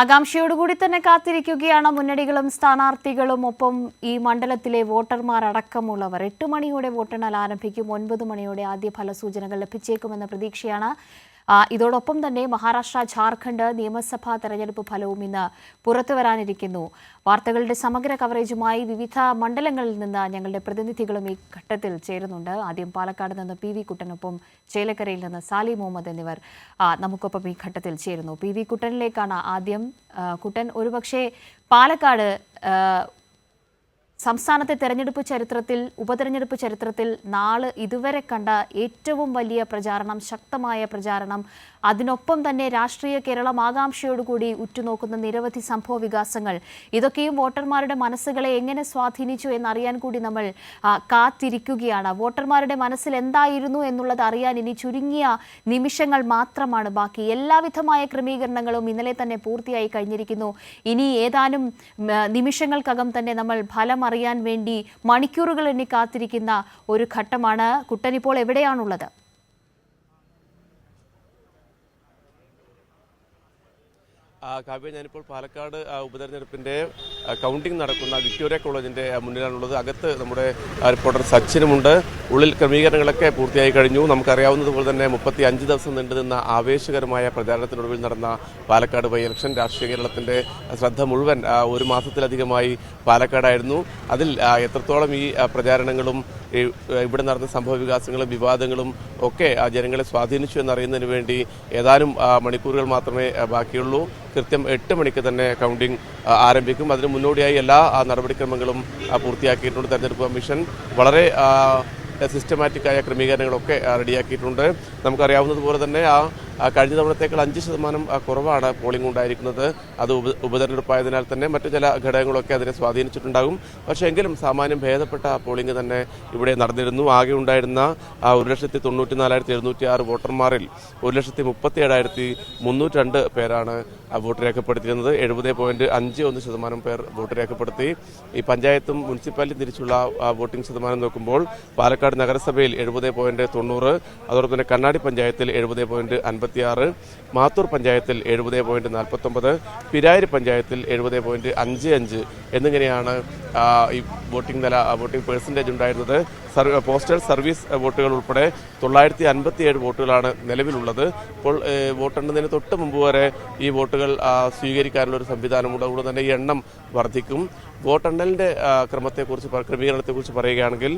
ആകാംക്ഷയോടുകൂടി തന്നെ കാത്തിരിക്കുകയാണ് മുന്നണികളും സ്ഥാനാർത്ഥികളും. ഒപ്പം ഈ മണ്ഡലത്തിലെ വോട്ടർമാർ അടക്കമുള്ളവർ എട്ട് മണിയോടെ വോട്ടെണ്ണൽ ആരംഭിക്കും. ഒൻപത് മണിയോടെ ആദ്യ ഫലസൂചനകൾ ലഭിച്ചേക്കുമെന്ന പ്രതീക്ഷയാണ് ഇതോടൊപ്പം തന്നെ മഹാരാഷ്ട്ര ജാർഖണ്ഡ് നിയമസഭാ തെരഞ്ഞെടുപ്പ് ഫലവും ഇന്ന് പുറത്തു വരാനിരിക്കുന്നു. വാർത്തകളുടെ സമഗ്ര കവറേജുമായി വിവിധ മണ്ഡലങ്ങളിൽ നിന്ന് ഞങ്ങളുടെ പ്രതിനിധികളും ഈ ഘട്ടത്തിൽ ചേരുന്നുണ്ട്. ആദ്യം പാലക്കാട് നിന്ന് പി വി കുട്ടനൊപ്പം ചേലക്കരയിൽ നിന്ന് സാലി മുഹമ്മദ് എന്നിവർ നമുക്കൊപ്പം ഈ ഘട്ടത്തിൽ ചേരുന്നു. പി വി കുട്ടനിലേക്കാണ് ആദ്യം കുട്ടൻ ഒരുപക്ഷെ പാലക്കാട് സംസ്ഥാനത്തെ തെരഞ്ഞെടുപ്പ് ചരിത്രത്തിൽ ഉപതെരഞ്ഞെടുപ്പ് ചരിത്രത്തിൽ നാളെ ഇതുവരെ കണ്ട ഏറ്റവും വലിയ പ്രചാരണം ശക്തമായ പ്രചാരണം അതിനൊപ്പം തന്നെ രാഷ്ട്രീയ കേരളം ആകാംക്ഷയോടുകൂടി ഉറ്റുനോക്കുന്ന നിരവധി സംഭവ വികാസങ്ങൾ. ഇതൊക്കെയും വോട്ടർമാരുടെ മനസ്സുകളെ എങ്ങനെ സ്വാധീനിച്ചു എന്നറിയാൻ കൂടി നമ്മൾ കാത്തിരിക്കുകയാണ്. വോട്ടർമാരുടെ മനസ്സിൽ എന്തായിരുന്നു എന്നുള്ളത് അറിയാൻ ഇനി ചുരുങ്ങിയ നിമിഷങ്ങൾ മാത്രമാണ് ബാക്കി. എല്ലാവിധമായ ക്രമീകരണങ്ങളും ഇന്നലെ തന്നെ പൂർത്തിയായി കഴിഞ്ഞിരിക്കുന്നു. ഇനി ഏതാനും നിമിഷങ്ങൾക്കകം തന്നെ നമ്മൾ ഫലം അറിയാൻ വേണ്ടി മണിക്കൂറുകൾ എണ്ണി കാത്തിരിക്കുന്ന ഒരു ഘട്ടമാണ്. കുട്ടൻ ഇപ്പോൾ എവിടെയാണുള്ളത്? കാവ്യ ഞാനിപ്പോൾ പാലക്കാട് ഉപതെരഞ്ഞെടുപ്പിന്റെ കൗണ്ടിംഗ് നടക്കുന്ന വിക്ടോറിയ കോളേജിന്റെ ആ, മുന്നിലാണുള്ളത്. അകത്ത് നമ്മുടെ റിപ്പോർട്ടർ സച്ചിനുമുണ്ട്. ഉള്ളിൽ ക്രമീകരണങ്ങളൊക്കെ പൂർത്തിയായി കഴിഞ്ഞു. നമുക്കറിയാവുന്നതുപോലെ തന്നെ മുപ്പത്തി അഞ്ച് ദിവസം നീണ്ടുനിന്ന ആവേശകരമായ പ്രചാരണത്തിനൊടുവിൽ നടന്ന പാലക്കാട് ബൈ ഇലക്ഷൻ രാഷ്ട്രീയ കേരളത്തിന്റെ ശ്രദ്ധ മുഴുവൻ ഒരു മാസത്തിലധികമായി പാലക്കാടായിരുന്നു. അതിൽ എത്രത്തോളം ഈ പ്രചാരണങ്ങളും ഇവിടെ നടന്ന സംഭവ വികാസങ്ങളും വിവാദങ്ങളും ഒക്കെ ജനങ്ങളെ സ്വാധീനിച്ചു എന്നറിയുന്നതിന് വേണ്ടി ഏതാനും മണിക്കൂറുകൾ മാത്രമേ ബാക്കിയുള്ളൂ. കൃത്യം എട്ട് മണിക്ക് തന്നെ കൗണ്ടിംഗ് ആരംഭിക്കും. അതിന് മുന്നോടിയായി എല്ലാ നടപടിക്രമങ്ങളും പൂർത്തിയാക്കിയിട്ടുണ്ട്. തെരഞ്ഞെടുപ്പ് കമ്മീഷൻ വളരെ സിസ്റ്റമാറ്റിക്കായ ക്രമീകരണങ്ങളൊക്കെ റെഡിയാക്കിയിട്ടുണ്ട്. നമുക്കറിയാവുന്നതുപോലെ തന്നെ ആ, കഴിഞ്ഞ തവണത്തേക്കാൾ അഞ്ച് ശതമാനം കുറവാണ് പോളിംഗ് ഉണ്ടായിരിക്കുന്നത്. അത് ഉപ ഉപതെരഞ്ഞെടുപ്പായതിനാൽ തന്നെ മറ്റു ചില ഘടകങ്ങളൊക്കെ അതിനെ സ്വാധീനിച്ചിട്ടുണ്ടാകും. പക്ഷേ എങ്കിലും സാമാന്യം ഭേദപ്പെട്ട പോളിംഗ് തന്നെ ഇവിടെ നടന്നിരുന്നു. ആകെ ഉണ്ടായിരുന്ന ഒരു ലക്ഷത്തി തൊണ്ണൂറ്റി നാലായിരത്തി എഴുന്നൂറ്റി ആറ് വോട്ടർമാരിൽ ഒരു ലക്ഷത്തി മുപ്പത്തി ഏഴായിരത്തി മുന്നൂറ്റി രണ്ട് പേരാണ് വോട്ട് രേഖപ്പെടുത്തിയിരുന്നത്. എഴുപത് പോയിന്റ് അഞ്ച് ഒന്ന് ശതമാനം പേർ വോട്ട് രേഖപ്പെടുത്തി. ഈ പഞ്ചായത്തും മുനിസിപ്പാലിറ്റി തിരിച്ചുള്ള വോട്ടിംഗ് ശതമാനം നോക്കുമ്പോൾ പാലക്കാട് നഗരസഭയിൽ എഴുപത് പോയിന്റ് തൊണ്ണൂറ് അതോടൊപ്പം തന്നെ കണ്ണാടി പഞ്ചായത്തിൽ എഴുപത് പോയിന്റ് അൻപത്തിയാറ് മാത്തൂർ പഞ്ചായത്തിൽ എഴുപത് പോയിന്റ് നാൽപ്പത്തൊമ്പത് പിരാരി പഞ്ചായത്തിൽ എഴുപത് പോയിന്റ് അഞ്ച് അഞ്ച് എന്നിങ്ങനെയാണ് ഈ വോട്ടിംഗ് നില വോട്ടിംഗ് പേഴ്സന്റേജ് ഉണ്ടായിരുന്നത് പോസ്റ്റൽ സർവീസ് വോട്ടുകൾ ഉൾപ്പെടെ തൊള്ളായിരത്തി അൻപത്തിയേഴ് വോട്ടുകളാണ് നിലവിലുള്ളത്. ഇപ്പോൾ വോട്ടെണ്ണുന്നതിന് തൊട്ട് മുമ്പ് വരെ ഈ വോട്ടുകൾ സ്വീകരിക്കാനുള്ള ഒരു സംവിധാനമുണ്ട് അതുകൊണ്ട് തന്നെ ഈ എണ്ണം വർദ്ധിക്കും. വോട്ടെണ്ണലിന്റെ ക്രമത്തെക്കുറിച്ച് ക്രമീകരണത്തെക്കുറിച്ച് പറയുകയാണെങ്കിൽ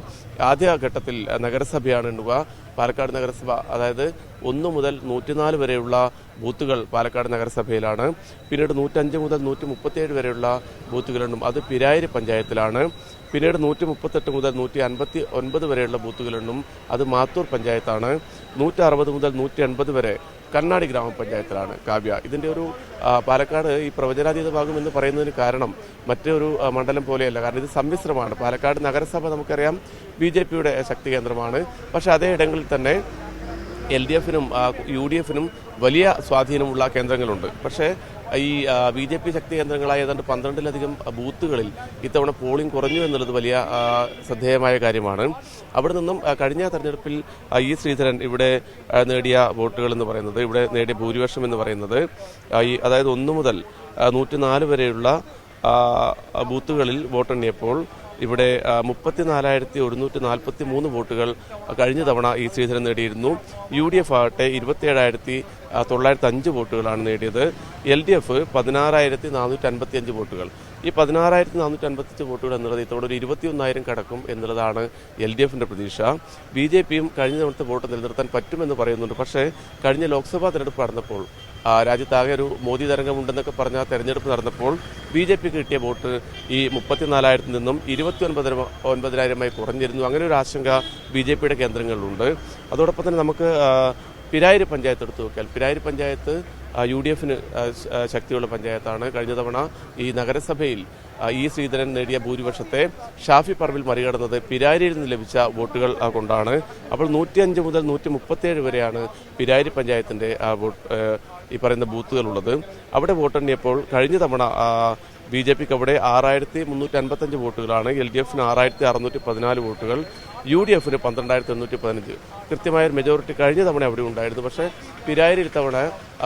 ആദ്യഘട്ടത്തിൽ ഘട്ടത്തിൽ നഗരസഭയാണ് എണ്ണുക. പാലക്കാട് നഗരസഭ അതായത് ഒന്ന് മുതൽ നൂറ്റിനാല് വരെയുള്ള ബൂത്തുകൾ പാലക്കാട് നഗരസഭയിലാണ്. പിന്നീട് നൂറ്റഞ്ച് മുതൽ നൂറ്റി മുപ്പത്തിയേഴ് വരെയുള്ള ബൂത്തുകളുണ്ടും അത് പിരായിരി പഞ്ചായത്തിലാണ്. പിന്നീട് നൂറ്റി മുപ്പത്തെട്ട് മുതൽ നൂറ്റി അൻപത്തി ഒൻപത് വരെയുള്ള ബൂത്തുകളിലും അത് മാത്തൂർ പഞ്ചായത്താണ്. നൂറ്റി അറുപത് മുതൽ നൂറ്റി എൺപത് വരെ കണ്ണാടി ഗ്രാമപഞ്ചായത്തിലാണ് കാവ്യ. ഇതിന്റെ ഒരു പാലക്കാട് ഈ പ്രവചനാതീത ഭാഗം എന്ന് പറയുന്നതിന് കാരണം മറ്റൊരു മണ്ഡലം പോലെയല്ല. കാരണം ഇത് സമ്മിശ്രമാണ്. പാലക്കാട് നഗരസഭ നമുക്കറിയാം ബി ജെ പിയുടെ ശക്തി കേന്ദ്രമാണ്. പക്ഷേ അതേ ഇടങ്ങളിൽ തന്നെ എൽ ഡി എഫിനും യു ഡി എഫിനും വലിയ സ്വാധീനമുള്ള കേന്ദ്രങ്ങളുണ്ട്. പക്ഷേ ഈ ബി ജെ പി ശക്തി കേന്ദ്രങ്ങളായ ഏതാണ്ട് പന്ത്രണ്ടിലധികം ബൂത്തുകളിൽ ഇത്തവണ പോളിംഗ് കുറഞ്ഞു എന്നുള്ളത് വലിയ ശ്രദ്ധേയമായ കാര്യമാണ്. അവിടെ നിന്നും കഴിഞ്ഞ തെരഞ്ഞെടുപ്പിൽ ഇ ശ്രീധരൻ ഇവിടെ നേടിയ വോട്ടുകൾ എന്ന് പറയുന്നത് ഇവിടെ നേടിയ ഭൂരിപക്ഷം എന്ന് പറയുന്നത് ഈ അതായത് ഒന്നു മുതൽ നൂറ്റിനാല് വരെയുള്ള ബൂത്തുകളിൽ വോട്ടെണ്ണിയപ്പോൾ ഇവിടെ മുപ്പത്തിനാലായിരത്തി ഒരുന്നൂറ്റി നാൽപ്പത്തി മൂന്ന് വോട്ടുകൾ കഴിഞ്ഞ തവണ ഈ ശ്രീധരൻ നേടിയിരുന്നു. യു ഡി എഫ് ആകട്ടെ ഇരുപത്തിയേഴായിരത്തി തൊള്ളായിരത്തി അഞ്ച് വോട്ടുകളാണ് നേടിയത്. എൽ ഡി എഫ് പതിനാറായിരത്തി നാനൂറ്റി അൻപത്തി അഞ്ച് വോട്ടുകൾ. ഈ പതിനാറായിരത്തി നാനൂറ്റി അൻപത്തിയഞ്ച് വോട്ടുകൾ എന്നുള്ളത് ഇത്തവണ ഒരു ഇരുപത്തിയൊന്നായിരം കടക്കും എന്നുള്ളതാണ് എൽ ഡി എഫിന്റെ പ്രതീക്ഷ. ബി ജെ പിയും കഴിഞ്ഞ തവണത്തെ വോട്ട് നിലനിർത്താൻ പറ്റുമെന്ന് പറയുന്നുണ്ട്. പക്ഷേ കഴിഞ്ഞ ലോക്സഭാ തെരഞ്ഞെടുപ്പ് നടന്നപ്പോൾ രാജ്യത്താകെ ഒരു മോദി തരംഗമുണ്ടെന്നൊക്കെ പറഞ്ഞ തെരഞ്ഞെടുപ്പ് നടന്നപ്പോൾ ബി ജെ പിക്ക് കിട്ടിയ വോട്ട് ഈ മുപ്പത്തിനാലായിരത്തിൽ നിന്നും ഇരുപത്തി ഒൻപതിന ഒൻപതിനായിരമായി കുറഞ്ഞിരുന്നു. അങ്ങനെ ഒരു ആശങ്ക ബി ജെ പിയുടെ കേന്ദ്രങ്ങളിലുണ്ട്. അതോടൊപ്പം തന്നെ നമുക്ക് പിരായിരി പഞ്ചായത്ത് എടുത്തു നോക്കിയാൽ പിരായിരി പഞ്ചായത്ത് യു ഡി എഫിന് ശക്തിയുള്ള പഞ്ചായത്താണ്. കഴിഞ്ഞ തവണ ഈ നഗരസഭയിൽ ഇ ശ്രീധരൻ നേടിയ ഭൂരിപക്ഷത്തെ ഷാഫി പറമ്പിൽ മറികടന്നത് പിരാരിയിൽ നിന്ന് ലഭിച്ച വോട്ടുകൾ കൊണ്ടാണ്. അപ്പോൾ നൂറ്റിയഞ്ച് മുതൽ നൂറ്റി മുപ്പത്തിയേഴ് വരെയാണ് പിരാരി ഏ, ഈ പറയുന്ന ബൂത്തുകളുള്ളത് അവിടെ വോട്ടെണ്ണിയപ്പോൾ കഴിഞ്ഞ തവണ ബി ജെ പിക്ക് അവിടെ ആറായിരത്തി മുന്നൂറ്റി അൻപത്തഞ്ച് വോട്ടുകളാണ്. എൽ ഡി എഫിന് ആറായിരത്തി അറുന്നൂറ്റി പതിനാല് വോട്ടുകൾ. യു ഡി എഫിന് പന്ത്രണ്ടായിരത്തി എണ്ണൂറ്റി പതിനഞ്ച് കൃത്യമായ ഒരു മെജോറിറ്റി കഴിഞ്ഞ തവണ അവിടെ ഉണ്ടായിരുന്നു. പക്ഷേ പിരായരിൽ തവണ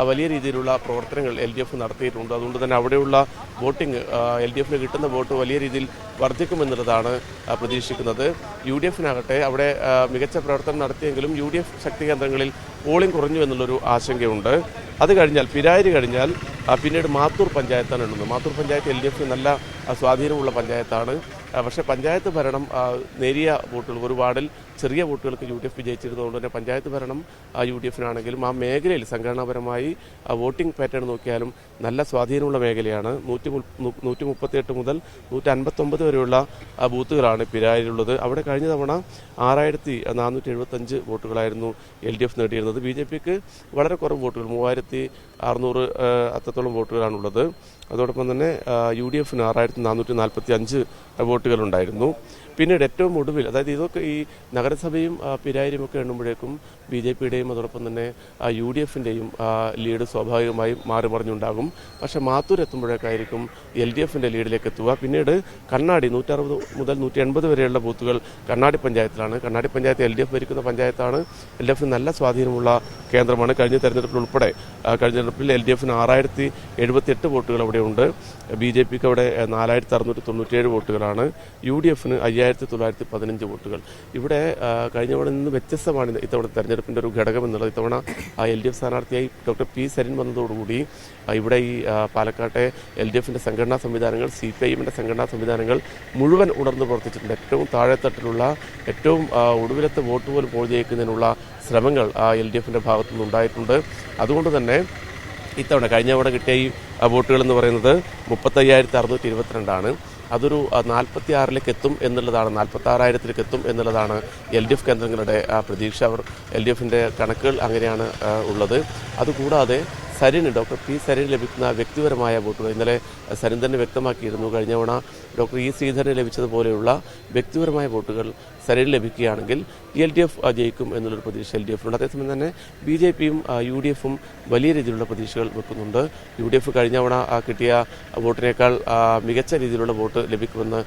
വലിയ രീതിയിലുള്ള പ്രവർത്തനങ്ങൾ എൽ ഡി എഫ് നടത്തിയിട്ടുണ്ട്. അതുകൊണ്ട് തന്നെ അവിടെയുള്ള വോട്ടിംഗ് എൽ ഡി എഫിന് കിട്ടുന്ന വോട്ട് വലിയ രീതിയിൽ വർദ്ധിക്കുമെന്നുള്ളതാണ് പ്രതീക്ഷിക്കുന്നത്. യു ഡി എഫിനാകട്ടെ അവിടെ മികച്ച പ്രവർത്തനം നടത്തിയെങ്കിലും യു ഡി എഫ് ശക്തി കേന്ദ്രങ്ങളിൽ പോളിംഗ് കുറഞ്ഞു എന്നുള്ളൊരു ആശങ്കയുണ്ട്. അത് കഴിഞ്ഞാൽ പിരായരി കഴിഞ്ഞാൽ പിന്നീട് മാത്തൂർ പഞ്ചായത്താണ് എണ്ണുന്നത് Mathur panchayat L D F നല്ല സ്വാധീനമുള്ള പഞ്ചായത്താണ്. പക്ഷേ പഞ്ചായത്ത് ഭരണം നേരിയ വോട്ടുകൾ ഒരു വാർഡിൽ ചെറിയ വോട്ടുകൾക്ക് യു ഡി എഫ് വിജയിച്ചിരുന്നതുകൊണ്ട് തന്നെ പഞ്ചായത്ത് ഭരണം യു ഡി എഫിനാണെങ്കിലും ആ മേഖലയിൽ സംഘടനാപരമായി വോട്ടിംഗ് പാറ്റേൺ നോക്കിയാലും നല്ല സ്വാധീനമുള്ള മേഖലയാണ്. നൂറ്റി നൂറ്റി മുപ്പത്തിയെട്ട് മുതൽ നൂറ്റി അൻപത്തൊമ്പത് വരെയുള്ള ബൂത്തുകളാണ് പിരായിലുള്ളത് അവിടെ കഴിഞ്ഞ തവണ ആറായിരത്തി നാനൂറ്റി എഴുപത്തഞ്ച് വോട്ടുകളായിരുന്നു എൽ ഡി എഫ് നേടിയിരുന്നത്. ബി ജെ പിക്ക് വളരെ കുറവ് വോട്ടുകൾ മൂവായിരത്തി അറുന്നൂറ് അത്രത്തോളം വോട്ടുകളാണുള്ളത്. അതോടൊപ്പം തന്നെ യു ഡി എഫിന് ആറായിരത്തി നാനൂറ്റി നാൽപ്പത്തി അഞ്ച് വോട്ടുകളുണ്ടായിരുന്നു. പിന്നീട് ഏറ്റവും ഒടുവിൽ അതായത് ഇതൊക്കെ ഈ നഗരസഭയും പിരായരും ഒക്കെ എണ്ണുമ്പോഴേക്കും ബി ജെ പിയുടെയും അതോടൊപ്പം തന്നെ യു ഡി എഫിന്റെയും ലീഡ് സ്വാഭാവികമായും മാറി മറിഞ്ഞുണ്ടാകും. പക്ഷേ മാത്തൂർ എത്തുമ്പോഴേക്കായിരിക്കും എൽ ഡി എഫിന്റെ ലീഡിലേക്ക് എത്തുക. പിന്നീട് കണ്ണാടി നൂറ്ററുപത് മുതൽ നൂറ്റി എൺപത് വരെയുള്ള ബൂത്തുകൾ കണ്ണാടി പഞ്ചായത്തിലാണ്. കണ്ണാടി പഞ്ചായത്ത് എൽ ഡി എഫ് ഭരിക്കുന്ന പഞ്ചായത്താണ് എൽ ഡി എഫിന് നല്ല സ്വാധീനമുള്ള കേന്ദ്രമാണ്. കഴിഞ്ഞ തെരഞ്ഞെടുപ്പിൽ ഉൾപ്പെടെ കഴിഞ്ഞ തെരഞ്ഞെടുപ്പിൽ എൽ ഡി എഫിന് ആറായിരത്തി എഴുപത്തി എട്ട് വോട്ടുകൾ അവിടെയുണ്ട് ബി ജെ പിക്ക് അവിടെ നാലായിരത്തി അറുന്നൂറ്റി തൊണ്ണൂറ്റിയേഴ് വോട്ടുകളാണ്. യു ഡി എഫിന് അയ്യായിരത്തി തൊള്ളായിരത്തി പതിനഞ്ച് വോട്ടുകൾ. ഇവിടെ കഴിഞ്ഞ തവണ നിന്ന് വ്യത്യസ്തമാണ് ഇത് ഇത്തവണ തെരഞ്ഞെടുപ്പിന്റെ ഒരു ഘടകം എന്നുള്ളത്. ഇത്തവണ എൽ ഡി എഫ് സ്ഥാനാർത്ഥിയായി ഡോക്ടർ പി സരിൻ വന്നതോടുകൂടി ഇവിടെ ഈ പാലക്കാട്ടെ എൽ ഡി എഫിന്റെ സംഘടനാ സംവിധാനങ്ങൾ സി പി ഐ എമ്മിന്റെ സംഘടനാ സംവിധാനങ്ങൾ മുഴുവൻ ഉണർന്നു പ്രവർത്തിച്ചിട്ടുണ്ട്. ഏറ്റവും താഴെത്തട്ടിലുള്ള ഏറ്റവും ഒടുവിലത്തെ വോട്ട് പോലും പോൾ ചെയ്യിക്കുന്നതിനുള്ള ശ്രമങ്ങൾ എൽ ഡി എഫിന്റെ ഭാഗത്തുനിന്ന് ഉണ്ടായിട്ടുണ്ട് അതുകൊണ്ട് തന്നെ ഇത്തവണ കഴിഞ്ഞ തവണ കിട്ടിയ ഈ വോട്ടുകൾ എന്ന് പറയുന്നത് മുപ്പത്തയ്യായിരത്തി അറുന്നൂറ്റി ഇരുപത്തിരണ്ടാണ് അതൊരു നാൽപ്പത്തി ആറിലേക്ക് എത്തും എന്നുള്ളതാണ് നാൽപ്പത്തി ആറായിരത്തിലേക്ക് എത്തും എന്നുള്ളതാണ് എൽ ഡി എഫ് കേന്ദ്രങ്ങളുടെ പ്രതീക്ഷ. അവർ എൽ ഡി എഫിന്റെ കണക്കുകൾ അങ്ങനെയാണ് ഉള്ളത്. അതുകൂടാതെ സരിന് ഡോക്ടർ പി സരിന് ലഭിക്കുന്ന വ്യക്തിപരമായ വോട്ടുകൾ ഇന്നലെ സരിൻ തന്നെ വ്യക്തമാക്കിയിരുന്നു. കഴിഞ്ഞ തവണ ഡോക്ടർ ഇ ശ്രീധരന് ലഭിച്ചതുപോലെയുള്ള വ്യക്തിപരമായ വോട്ടുകൾ സരിന് ലഭിക്കുകയാണെങ്കിൽ എൽ ഡി എഫ് ജയിക്കും എന്നുള്ളൊരു പ്രതീക്ഷ എൽ ഡി എഫിനുണ്ട് അതേസമയം തന്നെ ബി ജെ പിയും യു ഡി എഫും വലിയ രീതിയിലുള്ള പ്രതീക്ഷകൾ വെക്കുന്നുണ്ട്. യു ഡി എഫ് കഴിഞ്ഞ തവണ കിട്ടിയ വോട്ടിനേക്കാൾ മികച്ച രീതിയിലുള്ള വോട്ട് ലഭിക്കുമെന്ന്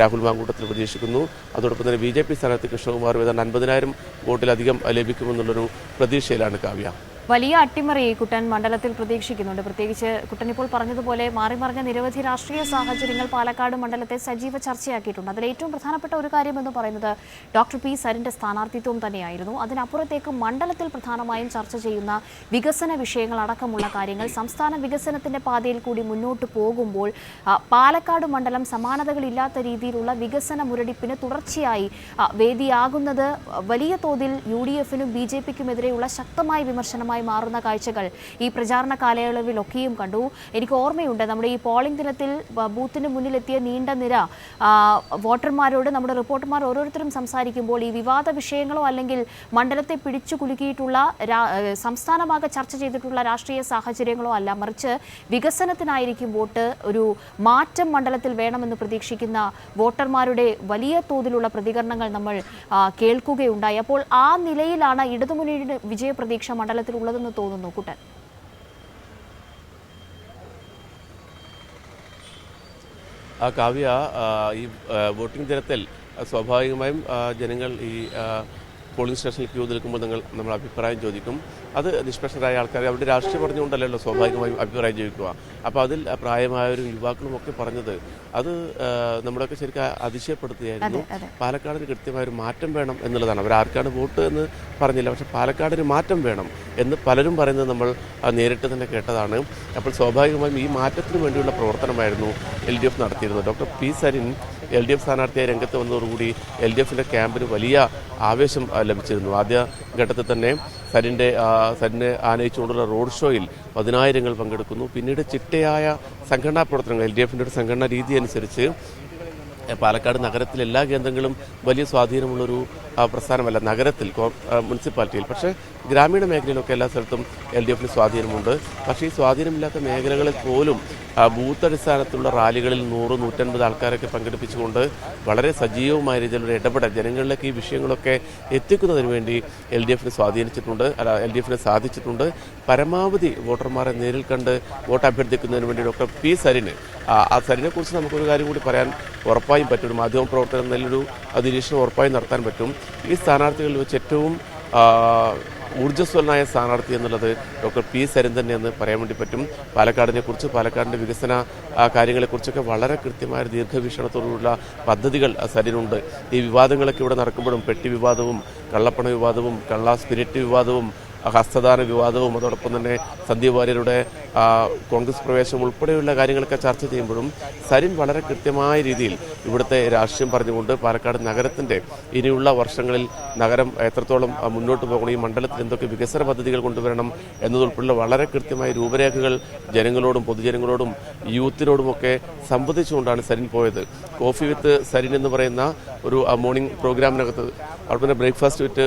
രാഹുൽ മാങ്കൂട്ടത്തിൽ പ്രതീക്ഷിക്കുന്നു. അതോടൊപ്പം തന്നെ ബി ജെ പി സ്ഥാനാർത്ഥി കൃഷ്ണകുമാർ ഏതാണ്ട് അൻപതിനായിരം വോട്ടിലധികം ലഭിക്കുമെന്നുള്ളൊരു പ്രതീക്ഷയിലാണ് കാവ്യ. വലിയ അട്ടിമറി കുട്ടൻ മണ്ഡലത്തിൽ പ്രതീക്ഷിക്കുന്നുണ്ട്. പ്രത്യേകിച്ച് കുട്ടൻ ഇപ്പോൾ പറഞ്ഞതുപോലെ മാറി മറിഞ്ഞ നിരവധി രാഷ്ട്രീയ സാഹചര്യങ്ങൾ പാലക്കാട് മണ്ഡലത്തെ സജീവ ചർച്ചയാക്കിയിട്ടുണ്ട്. അതിൽ ഏറ്റവും പ്രധാനപ്പെട്ട ഒരു കാര്യം എന്ന് പറയുന്നത് ഡോക്ടർ പി സരിന്റെ സ്ഥാനാർത്ഥിത്വം തന്നെയായിരുന്നു. അതിനപ്പുറത്തേക്ക് മണ്ഡലത്തിൽ പ്രധാനമായും ചർച്ച ചെയ്യുന്ന വികസന വിഷയങ്ങൾ അടക്കമുള്ള കാര്യങ്ങൾ സംസ്ഥാന വികസനത്തിന്റെ പാതയിൽ കൂടി മുന്നോട്ട് പോകുമ്പോൾ പാലക്കാട് മണ്ഡലം സമാനതകളില്ലാത്ത രീതിയിലുള്ള വികസന മുരടിപ്പിന് തുടർച്ചയായി വേദിയാകുന്നത് വലിയ തോതിൽ യു ഡി എഫിനും ബി ജെ പിക്കുമെതിരെയുള്ള ശക്തമായ വിമർശനമായി മാറുന്ന കാഴ്ചകൾ ഈ പ്രചാരണ കാലയളവിലൊക്കെയും കണ്ടു. എനിക്ക് ഓർമ്മയുണ്ട് നമ്മുടെ ഈ പോളിംഗ് ദിനത്തിൽ ബൂത്തിന് മുന്നിലെത്തിയ നീണ്ട നിര വോട്ടർമാരോട് നമ്മുടെ റിപ്പോർട്ടർമാർ ഓരോരുത്തരും സംസാരിക്കുമ്പോൾ ഈ വിവാദ വിഷയങ്ങളോ അല്ലെങ്കിൽ മണ്ഡലത്തെ പിടിച്ചു കുലുക്കിയിട്ടുള്ള സംസ്ഥാനമാകെ ചർച്ച ചെയ്തിട്ടുള്ള രാഷ്ട്രീയ സാഹചര്യങ്ങളോ അല്ല. മറിച്ച് വികസനത്തിനായിരിക്കും വോട്ട് ഒരു മാറ്റം മണ്ഡലത്തിൽ വേണമെന്ന് പ്രതീക്ഷിക്കുന്ന വോട്ടർമാരുടെ വലിയ തോതിലുള്ള പ്രതികരണങ്ങൾ നമ്മൾ കേൾക്കുകയുണ്ടായി. അപ്പോൾ ആ നിലയിലാണ് ഇടതുമുന്നണിയുടെ വിജയപ്രതീക്ഷ മണ്ഡലത്തിൽ ഉള്ളതെന്ന് തോന്നുന്നു കുട്ടൻ. ആ കാവ്യ ഈ വോട്ടിംഗ് ദിനത്തിൽ സ്വാഭാവികമായും ജനങ്ങൾ ഈ പോളിംഗ് സ്റ്റേഷനിൽ ക്യൂ നിൽക്കുമ്പോൾ നിങ്ങൾ നമ്മൾ അഭിപ്രായം ചോദിക്കും. അത് നിഷ്പക്ഷരായ ആൾക്കാർ അവരുടെ രാഷ്ട്രീയം പറഞ്ഞുകൊണ്ടല്ലല്ലോ സ്വാഭാവികമായും അഭിപ്രായം ചോദിക്കുക. അപ്പോൾ അതിൽ പ്രായമായവരും യുവാക്കളും ഒക്കെ പറഞ്ഞത് അത് നമ്മളൊക്കെ ശരിക്കും അതിശയപ്പെടുത്തുകയായിരുന്നു. പാലക്കാടിന് കൃത്യമായ ഒരു മാറ്റം വേണം എന്നുള്ളതാണ്. അവർ ആർക്കാണ് വോട്ട് എന്ന് പറഞ്ഞില്ല. പക്ഷെ പാലക്കാടിന് മാറ്റം വേണം എന്ന് പലരും പറയുന്നത് നമ്മൾ നേരിട്ട് തന്നെ കേട്ടതാണ്. അപ്പോൾ സ്വാഭാവികമായും ഈ മാറ്റത്തിന് വേണ്ടിയുള്ള പ്രവർത്തനമായിരുന്നു എൽ ഡി എഫ് നടത്തിയിരുന്നത്. Doctor P Sarin L D F സ്ഥാനാർത്ഥിയായി രംഗത്ത് വന്നതോടുകൂടി എൽ ഡി എഫിന്റെ ക്യാമ്പിന് വലിയ ആവേശം ലഭിച്ചിരുന്നു. ആദ്യ ഘട്ടത്തിൽ തന്നെ സരിന്റെ സരിനെ ആനയിച്ചുകൊണ്ടുള്ള റോഡ് ഷോയിൽ പതിനായിരങ്ങൾ പങ്കെടുക്കുന്നു. പിന്നീട് ചിട്ടയായ സംഘടനാ പ്രവർത്തനങ്ങൾ എൽ ഡി എഫിന്റെ ഒരു സംഘടനാ രീതി അനുസരിച്ച് പാലക്കാട് നഗരത്തിലെ എല്ലാ കേന്ദ്രങ്ങളും വലിയ സ്വാധീനമുള്ളൊരു പ്രസ്ഥാനമല്ല നഗരത്തിൽ മുനിസിപ്പാലിറ്റിയിൽ. പക്ഷേ ഗ്രാമീണ മേഖലയിലൊക്കെ എല്ലാ സ്ഥലത്തും എൽ ഡി എഫിന് സ്വാധീനമുണ്ട്. പക്ഷേ ഈ സ്വാധീനമില്ലാത്ത മേഖലകളിൽ പോലും ബൂത്ത് അടിസ്ഥാനത്തിലുള്ള റാലികളിൽ നൂറ് നൂറ്റൻപത് ആൾക്കാരൊക്കെ പങ്കെടുപ്പിച്ചുകൊണ്ട് വളരെ സജീവമായ രീതിയിലുള്ള ഇടപെടൽ ജനങ്ങളിലേക്ക് ഈ വിഷയങ്ങളൊക്കെ എത്തിക്കുന്നതിന് വേണ്ടി എൽ ഡി എഫിന് സ്വാധീനിച്ചിട്ടുണ്ട് അല്ല എൽ ഡി എഫിന് സാധിച്ചിട്ടുണ്ട്. പരമാവധി വോട്ടർമാരെ നേരിൽ കണ്ട് വോട്ട് അഭ്യർത്ഥിക്കുന്നതിന് വേണ്ടി ഡോക്ടർ പി സരിന് ആ, സരിനെക്കുറിച്ച് സരിനെ കുറിച്ച് നമുക്കൊരു കാര്യം കൂടി പറയാൻ ഉറപ്പായും പറ്റും. മാധ്യമ പ്രവർത്തനം നല്ലൊരു നിരീക്ഷണം ഉറപ്പായും നടത്താൻ പറ്റും. ഈ സ്ഥാനാർത്ഥികളിൽ വെച്ച് ഏറ്റവും ഊർജസ്വലനായ സ്ഥാനാർത്ഥി എന്നുള്ളത് ഡോക്ടർ പി സരിന്ദനെന്ന് എന്ന് പറയാൻ വേണ്ടി പറ്റും. പാലക്കാടിനെ കുറിച്ച് പാലക്കാടിന്റെ വികസന കാര്യങ്ങളെക്കുറിച്ചൊക്കെ വളരെ കൃത്യമായ ദീർഘവീക്ഷണത്തോടുള്ള പദ്ധതികൾ സരിനുണ്ട്. ഈ വിവാദങ്ങളൊക്കെ ഇവിടെ നടക്കുമ്പോഴും പെട്ടി വിവാദവും കള്ളപ്പണ വിവാദവും കള്ള സ്പിരിറ്റ് വിവാദവും ഹസ്തദാന വിവാദവും അതോടൊപ്പം തന്നെ സന്ദീപ് വാര്യരുടെ കോൺഗ്രസ് പ്രവേശനം ഉൾപ്പെടെയുള്ള കാര്യങ്ങളൊക്കെ ചർച്ച ചെയ്യുമ്പോഴും സരിൻ വളരെ കൃത്യമായ രീതിയിൽ ഇവിടുത്തെ രാഷ്ട്രീയം പറഞ്ഞുകൊണ്ട് പാലക്കാട് നഗരത്തിന്റെ ഇനിയുള്ള വർഷങ്ങളിൽ നഗരം എത്രത്തോളം മുന്നോട്ട് പോകണം ഈ മണ്ഡലത്തിൽ എന്തൊക്കെ വികസന പദ്ധതികൾ കൊണ്ടുവരണം എന്നതുൾപ്പെടെയുള്ള വളരെ കൃത്യമായ രൂപരേഖകൾ ജനങ്ങളോടും പൊതുജനങ്ങളോടും യൂത്തിനോടുമൊക്കെ സംവദിച്ചുകൊണ്ടാണ് സരിൻ പോയത്. കോഫി വിത്ത് സരിൻ എന്ന് പറയുന്ന ഒരു മോർണിംഗ് പ്രോഗ്രാമിനകത്ത് അതുപോലെ ബ്രേക്ക്ഫാസ്റ്റ് വിത്ത്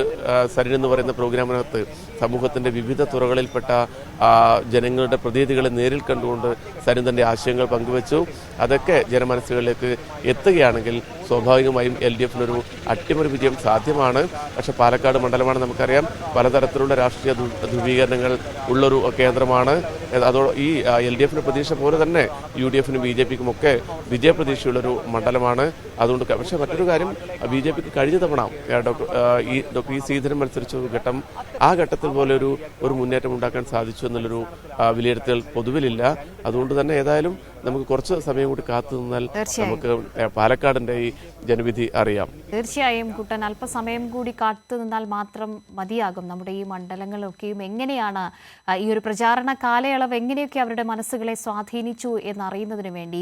സരിൻ എന്ന് പറയുന്ന പ്രോഗ്രാമിനകത്ത് സമൂഹത്തിന്റെ വിവിധ തുറകളിൽപ്പെട്ട ജനങ്ങളുടെ പ്രതീതികളെ നേരിൽ കണ്ടുകൊണ്ട് സരിൻ ആശയങ്ങൾ പങ്കുവച്ചു. അതൊക്കെ ജനമനസ്സുകളിലേക്ക് എത്തുകയാണെങ്കിൽ സ്വാഭാവികമായും എൽ ഡി എഫിനൊരു അട്ടിമറി വിജയം സാധ്യമാണ്. പക്ഷെ പാലക്കാട് മണ്ഡലമാണ് നമുക്കറിയാം. പലതരത്തിലുള്ള രാഷ്ട്രീയ ധ്രു- ധ്രുവീകരണങ്ങൾ ഉള്ളൊരു കേന്ദ്രമാണ്. അതോ ഈ എൽ ഡി എഫിന് പ്രതീക്ഷ പോലെ തന്നെ യു ഡി എഫിനും ബി ജെ പിക്കും ഒക്കെ വിജയപ്രതീക്ഷയുള്ളൊരു മണ്ഡലമാണ്. അതുകൊണ്ട് പക്ഷേ മറ്റൊരു കാര്യം ബി ജെ പിക്ക് കഴിഞ്ഞ തവണ ഡോക്ടർ ഈ ഡോക്ടർ ഇ ശ്രീധരൻ മത്സരിച്ച ഒരു ഘട്ടം ആ ഘട്ടത്തിൽ പോലെ ഒരു ഒരു മുന്നേറ്റം ഉണ്ടാക്കാൻ സാധിച്ചു എന്നുള്ളൊരു വിലയിരുത്തൽ പൊതുവിലില്ല. അതുകൊണ്ട് തന്നെ ഏതായാലും നമുക്ക് കുറച്ച് സമയം കൂടി കാത്തു നിന്നാൽ നമുക്ക് പാലക്കാടിന്റെ ഈ ജനവിധി അറിയാം. തീർച്ചയായും കുട്ടൻ അല്പസമയം കൂടി കാത്തു നിന്നാൽ മാത്രം മതിയാകും. നമ്മുടെ ഈ മണ്ഡലങ്ങളൊക്കെയും എങ്ങനെയാണ് ഈ ഒരു പ്രചാരണ കാലയളവ് എങ്ങനെയൊക്കെ അവരുടെ മനസ്സുകളെ സ്വാധീനിച്ചു എന്നറിയുന്നതിന് വേണ്ടി.